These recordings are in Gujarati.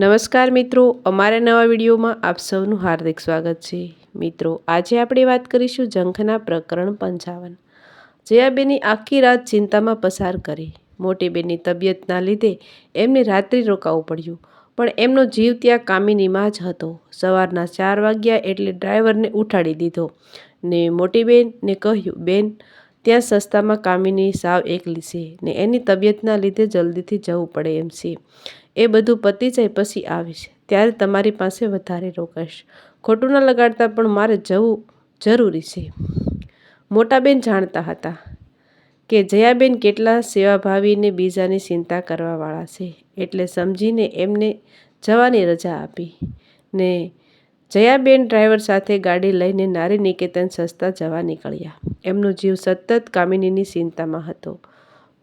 નમસ્કાર મિત્રો, અમારા નવા વિડીયોમાં આપ સૌનું હાર્દિક સ્વાગત છે. મિત્રો, આજે આપણે વાત કરીશું જંખના પ્રકરણ પંચાવન. જયાબેની આખી રાત ચિંતામાં પસાર કરી. મોટી બેનની તબિયતના લીધે એમને રાત્રિ રોકાવું પડ્યું, પણ એમનો જીવ ત્યાં કામિનીમાં જ હતો. સવારના ચાર વાગ્યા એટલે ડ્રાઈવરને ઉઠાડી દીધો ને મોટી બેનને કહ્યું, બેન, ત્યાં સસ્તામાં કામિની સાવ એકલી છે ને એની તબિયતના લીધે જલ્દીથી જવું પડે એમ છે. એ બધું પતી જાય પછી આવીશ. ત્યારે તમારી પાસે વધારે રોકાઈશ ખોટું ન લગાડતા પણ મારે જવું જરૂરી છે. મોટાબેન જાણતા હતા કે જયાબેન કેટલા સેવાભાવીને બીજાની ચિંતા કરવાવાળા છે. એટલે સમજીને એમને જવાની રજા આપી ને જયાબેન ડ્રાઈવર સાથે ગાડી લઈને નારી નિકેતન સસ્તા જવા નીકળ્યા. એમનો જીવ સતત કામિનીની ચિંતામાં હતો.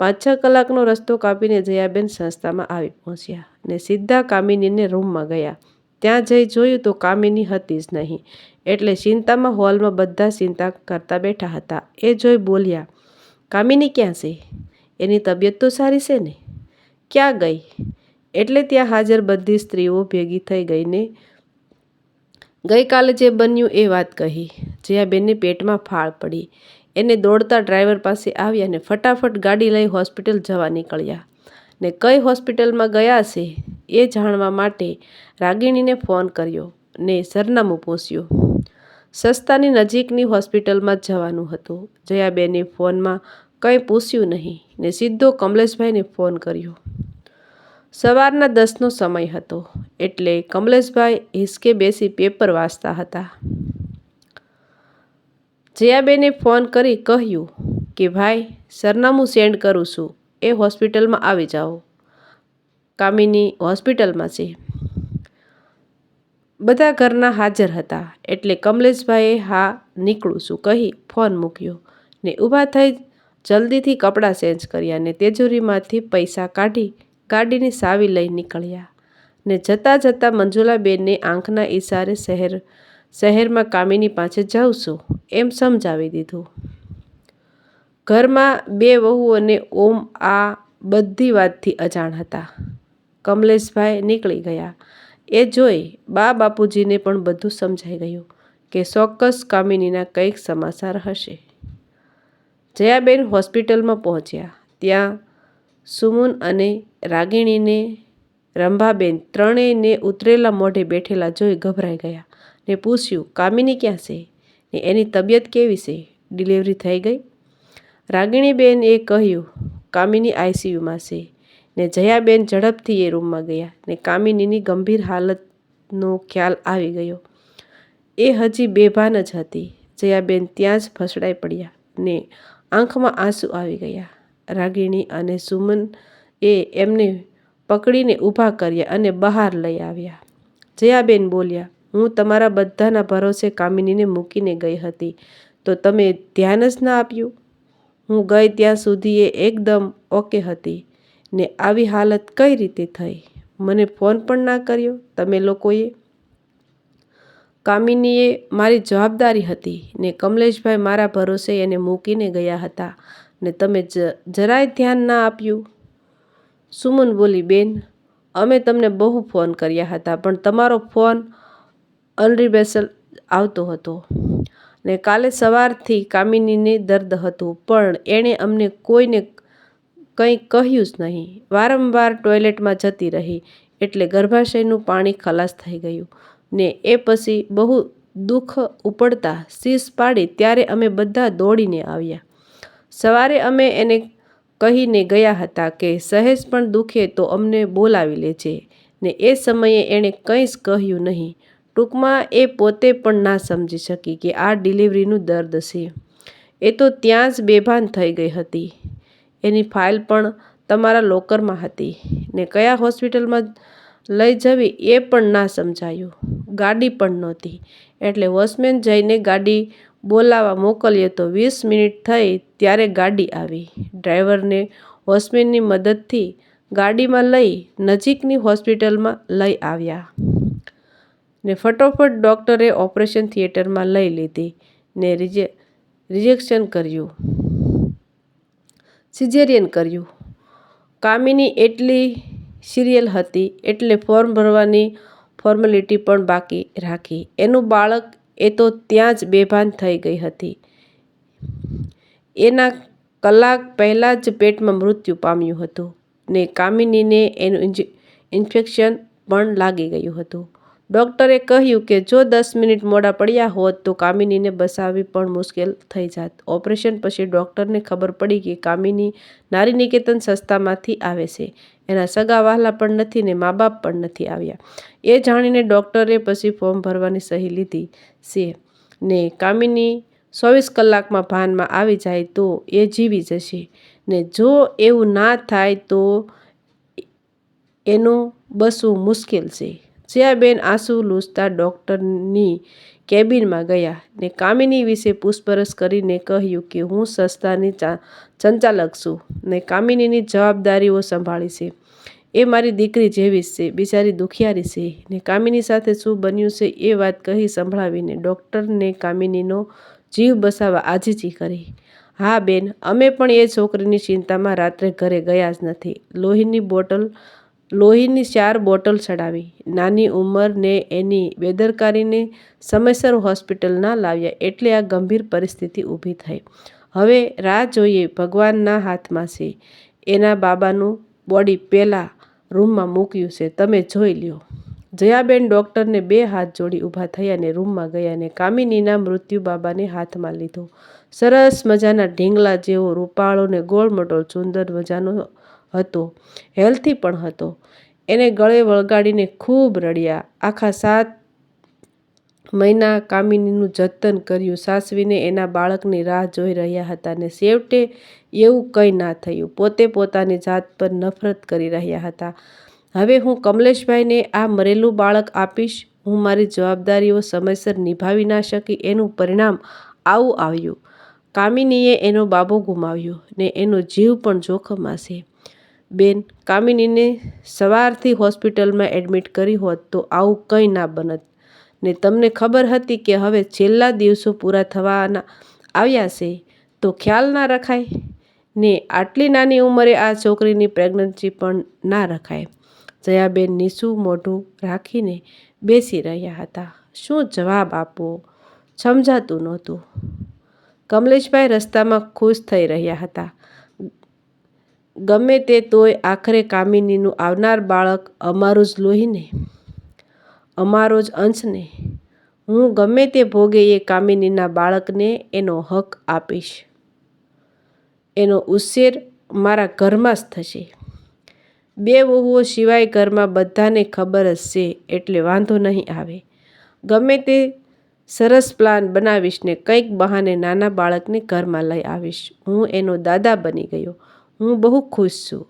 પાંચ છ કલાકનો રસ્તો કાપીને જયાબેન સંસ્થામાં આવી પહોંચ્યા ને સીધા કામિનીને રૂમમાં ગયા. ત્યાં જઈ જોયું તો કામિની હતી જ નહીં. એટલે ચિંતામાં હોલમાં બધા ચિંતા કરતા બેઠા હતા. એ જોઈ બોલ્યા, કામિની ક્યાં છે? એની તબિયત તો સારી છે ને? ક્યાં ગઈ? એટલે ત્યાં હાજર બધી સ્ત્રીઓ ભેગી થઈ ગઈને ગઈકાલે જે બન્યું એ વાત કહી. જયાબેનને પેટમાં ફાળ પડી. એને દોડતા ડ્રાઈવર પાસે આવ્યા અને ફટાફટ ગાડી લઈ હોસ્પિટલ જવા નીકળ્યા. ને કઈ હોસ્પિટલમાં ગયા છે એ જાણવા માટે રાગિણીને ફોન કર્યો ને સરનામું પૂછ્યું. સસ્તાની નજીકની હોસ્પિટલમાં જવાનું હતું. જયાબેને ફોનમાં કંઈ પૂછ્યું નહીં ને સીધો કમલેશભાઈને ફોન કર્યો. સવારના દસનો સમય હતો એટલે કમલેશભાઈ હિસકે બેસી પેપર વાંચતા હતા. જયાબેને ફોન કરી કહ્યું કે, ભાઈ, સરનામું સેન્ડ કરું છું. એ હોસ્પિટલમાં આવી જાઓ. કામિની હોસ્પિટલમાં છે. બધા ઘરના હાજર હતા, એટલે કમલેશભાઈએ હા, નીકળું છું, કહી ફોન મૂક્યો ને ઊભા થઈ જલ્દીથી કપડાં ચેન્જ કર્યા ને તેજુરીમાંથી પૈસા કાઢી ગાડીની સાવી લઈ નીકળ્યા ને જતાં જતાં મંજુલાબેનને આંખના ઈશારે શહેર શહેરમાં કામિની પાસે જાઉં છું એમ સમજાવી દીધું. ઘરમાં બે વહુઓને ઓમ આ બધી વાતથી અજાણ હતા. કમલેશભાઈ નીકળી ગયા. એ જોઈ બા બાપુજીને પણ બધું સમજાઈ ગયું કે ચોક્કસ કામિનીના કંઈક સમાચાર હશે. જયાબેન હોસ્પિટલમાં પહોંચ્યા. ત્યાં સુમુન અને રાગિણીને રંભાબેન ત્રણેયને ઉતરેલા મોઢે બેઠેલા જોઈ ગભરાઈ ગયા. ને પૂછ્યું, કામિની ક્યાં છે? ને એની તબિયત કેવી છે? ડિલિવરી થઈ ગઈ? રાગિણીબેન એ કહ્યું, કામિની આઈસીયુમાં છે. ને જયાબેન ઝડપથી એ રૂમમાં ગયા ને કામિનીની ગંભીર હાલતનો ખ્યાલ આવી ગયો. એ હજી બેભાન જ હતી. જયાબેન ત્યાં જ ફસડાઈ પડ્યા ને આંખમાં આંસુ આવી ગયા. રાગિણી અને સુમન એ એમને પકડીને ઊભા કર્યા અને બહાર લઈ આવ્યા. જયાબેન બોલ્યા હું તમારા બધાના ભરોસે કામિનીને મૂકીને ગઈ હતી. તો તમે ધ્યાન જ ના આપ્યું? હું ગઈ ત્યાં સુધી એ એકદમ ઓકે હતી. ને આવી હાલત કઈ રીતે થઈ? મને ફોન પણ ના કર્યો તમે લોકોએ? કામિનીએ મારી જવાબદારી હતી ને કમલેશભાઈ મારા ભરોસે એને મૂકીને ગયા હતા. ને તમે જરાય ધ્યાન ના આપ્યું? સુમન બોલી, બેન, અમે તમને બહુ ફોન કર્યા હતા, પણ તમારો ફોન અનરિબેસલ આવતો હતો ને કાલે સવારથી કામિનીને દર્દ હતું, પણ એણે અમને કોઈને કંઈ કહ્યું જ નહીં. વારંવાર ટોયલેટમાં જતી રહી એટલે ગર્ભાશયનું પાણી ખલાસ થઈ ગયું ને એ પછી બહુ દુઃખ ઉપડતા શીશ પાડી ત્યારે અમે બધા દોડીને આવ્યા. સવારે અમે એને કહીને ગયા હતા કે, સહેજ પણ દુખે તો અમને બોલાવી લેજે. ને એ સમયે એણે કંઈ જ કહ્યું નહીં. ટૂંકમાં એ પોતે પણ ના સમજી શકી કે આ ડિલિવરીનું દર્દ છે. એ તો ત્યાં જ બેભાન થઈ ગઈ હતી. એની ફાઇલ પણ તમારા લોકરમાં હતી. ને કયા હોસ્પિટલમાં લઈ જવી એ પણ ના સમજાયું. ગાડી પણ નહોતી. એટલે વોચમેન જઈને ગાડી બોલાવવા મોકલીએ તો વીસ મિનિટ થઈ ત્યારે ગાડી આવી. ડ્રાઈવરને વોચમેનની મદદથી ગાડીમાં લઈ નજીકની હોસ્પિટલમાં લઈ આવ્યા. ને ફટોફટ ડૉક્ટરે ઓપરેશન થિયેટરમાં લઈ લીધી ને રિજે, રિજેક્શન કર્યું. સિઝેરિયન કર્યું. કામિની એટલી સિરિયલ હતી એટલે ફોર્મ ભરવાની ફોર્મેલિટી પણ બાકી રાખી. એનું બાળક એ તો ત્યાં જ બેભાન થઈ ગઈ હતી. એના કલાક પહેલાં જ પેટમાં મૃત્યુ પામ્યું હતું ને કામિનીને એનું ઇન્ફેક્શન પણ લાગી ગયું હતું. ડૉક્ટરે કહ્યું કે જો દસ મિનિટ મોડા પડ્યા હોત તો કામિનીને બસાવવી પણ મુશ્કેલ થઈ જાત. ઓપરેશન પછી ડૉક્ટરને ખબર પડી કે કામિની નારી નિકેતન સંસ્થામાંથી આવે છે. એના સગા વહાલા પણ નથી ને મા બાપ પણ નથી આવ્યા. એ જાણીને ડૉક્ટરે પછી ફોર્મ ભરવાની સહી લીધી છે ને કામિની ચોવીસ કલાકમાં ભાનમાં આવી જાય તો એ જીવી જશે ને જો એવું ના થાય તો એનું બસવું મુશ્કેલ છે. જયાબેન આંસુ લૂસતા ડૉક્ટરની કેબિનમાં ગયા ને કામિની વિશે પૂછપરછ કરીને કહ્યું કે હું સંસ્થાની સંચાલક છું ને કામિનીની જવાબદારીઓ સંભાળી છે. એ મારી દીકરી જેવી જ છે, બિચારી દુખિયારી છે. ને કામિની સાથે શું બન્યું છે એ વાત કહી સંભળાવીને ડૉક્ટરને કામિનીનો જીવ બસાવવા આજીજી કરી. હા બેન, અમે પણ એ છોકરીની ચિંતામાં રાત્રે ઘરે ગયા જ નથી. લોહીની બોટલ લોહીની ચાર બોટલ ચડાવી. નાની ઉંમરને એની બેદરકારીને સમયસર હોસ્પિટલ ના લાવ્યા એટલે આ ગંભીર પરિસ્થિતિ ઊભી થઈ. હવે રાહ જોઈએ ભગવાનના હાથમાં છે. એના બાબાનું બોડી પહેલાં રૂમમાં મૂક્યું છે. તમે જોઈ લ્યો. જયાબેન ડૉક્ટરને બે હાથ જોડી ઊભા થયા અને રૂમમાં ગયા અને કામિનીના મૃત્યુ બાબાને હાથમાં લીધો. સરસ મજાના ઢીંગલા જેવો રૂપાળો ને ગોળ મોટો સુંદર મજાનો હતો, હેલ્થી પણ હતો. એને ગળે વળગાડીને ખૂબ રડ્યા. આખા સાત મહિના કામિનીનું જતન કર્યું. સાસવીને એના બાળકની રાહ જોઈ રહ્યા હતા ને છેવટે એવું કંઈ ના થયું. પોતે પોતાની જાત પર નફરત કરી રહ્યા હતા. હવે હું કમલેશભાઈને આ મરેલું બાળક આપીશ. હું મારી જવાબદારીઓ સમયસર નિભાવી ના શકી. એનું પરિણામ આવું આવ્યું. કામિનીએ એનો બાબો ગુમાવ્યો ને એનો જીવ પણ જોખમમાં છે. બેન, કામિનીને સવારથી હોસ્પિટલમાં એડમિટ કરી હોત તો આવું કંઈ ના બનત. ને તમને ખબર હતી કે હવે છેલ્લા દિવસો પૂરા થવાના આવ્યા છે, તો ખ્યાલ ના રખાય? ને આટલી નાની ઉંમરે આ છોકરીની પ્રેગ્નન્સી પણ ના રખાય. જયાબેન નીસું મોઢું રાખીને બેસી રહ્યા હતા. શું જવાબ આપવો? સમજાતું નહોતું. કમલેશભાઈ રસ્તામાં ખુશ થઈ રહ્યા હતા. ગમે તે તોય આખરે કામિનીનું આવનાર બાળક અમારું જ લોહીને, અમારો જ અંશને. હું ગમે તે ભોગે એ કામિનીના બાળકને એનો હક આપીશ. એનો ઉછેર મારા ઘરમાં જ થશે. બે વહુઓ સિવાય ઘરમાં બધાને ખબર જ છે એટલે વાંધો નહીં આવે. ગમે તે સરસ પ્લાન બનાવીશ ને કંઈક બહાને નાના બાળકને ઘરમાં લઈ આવીશ. હું એનો દાદા બની ગયો. હું બહુ ખુશ છું.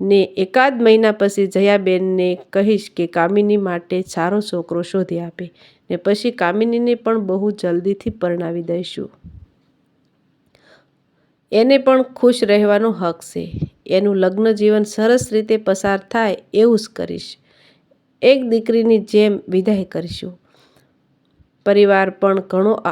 ને એકાદ મહિના પછી જયાબેનને કહીશ કે કામિની માટે સારો છોકરો શોધી આપે. ને પછી કામિનીને પણ બહુ જલ્દીથી પરણાવી દઈશું. એને પણ ખુશ રહેવાનો હક છે. એનું લગ્ન જીવન સરસ રીતે પસાર થાય એવું જ કરીશ. એક દીકરીની જેમ વિદાય કરીશું. પરિવાર પણ ઘણો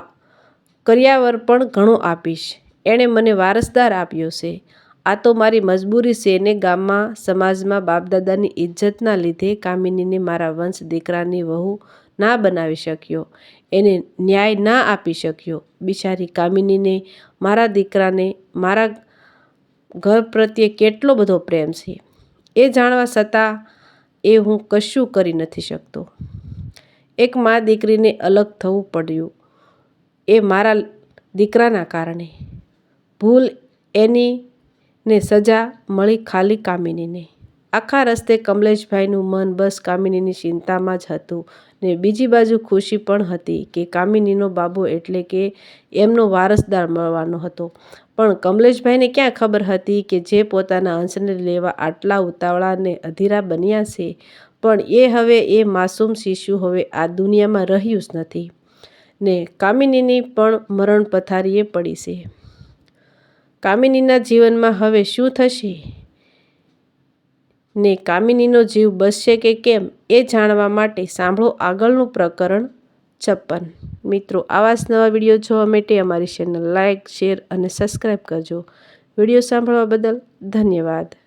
કર્યાવર પણ ઘણો આપીશ. એણે મને વારસદાર આપ્યો છે. આ તો મારી મજબૂરી છે ને ગામમાં, સમાજમાં બાપદાદાની ઇજ્જતના લીધે કામિનીને મારા વંશ દીકરાની વહુ ના બનાવી શક્યો. એને ન્યાય ના આપી શક્યો. બિચારી કામિનીને, મારા દીકરાને, મારા ઘર પ્રત્યે કેટલો બધો પ્રેમ છે. એ જાણવા છતાં એ હું કશું કરી નથી શકતો. એક મા દીકરીને અલગ થવું પડ્યું. એ મારા દીકરાના કારણે. ભૂલ એની ને સજા મળી ખાલી કામિનીને. આખા રસ્તે કમલેશભાઈનું મન બસ કામિનીની ચિંતામાં જ હતું ને બીજી બાજુ ખુશી પણ હતી કે કામિનીનો બાબો એટલે કે એમનો વારસદાર મળવાનો હતો. પણ કમલેશભાઈને ક્યાં ખબર હતી કે જે પોતાના અંશને લેવા આટલા ઉતાવળા ને અધીરા બન્યા છે? પણ એ હવે એ માસૂમ શિશુ હવે આ દુનિયામાં રહ્યું જ નથી ને કામિનીની પણ મરણ પથારીએ પડી છે. કામિનીના જીવનમાં હવે શું થશે? ને કામિનીનો જીવ બચશે કે કેમ એ જાણવા માટે સાંભળો આગળનું પ્રકરણ છપ્પન. મિત્રો, આવા જ નવા વીડિયો જોવા માટે અમારી ચેનલ લાઇક શેર અને સબસ્ક્રાઈબ કરજો. વીડિયો સાંભળવા બદલ ધન્યવાદ.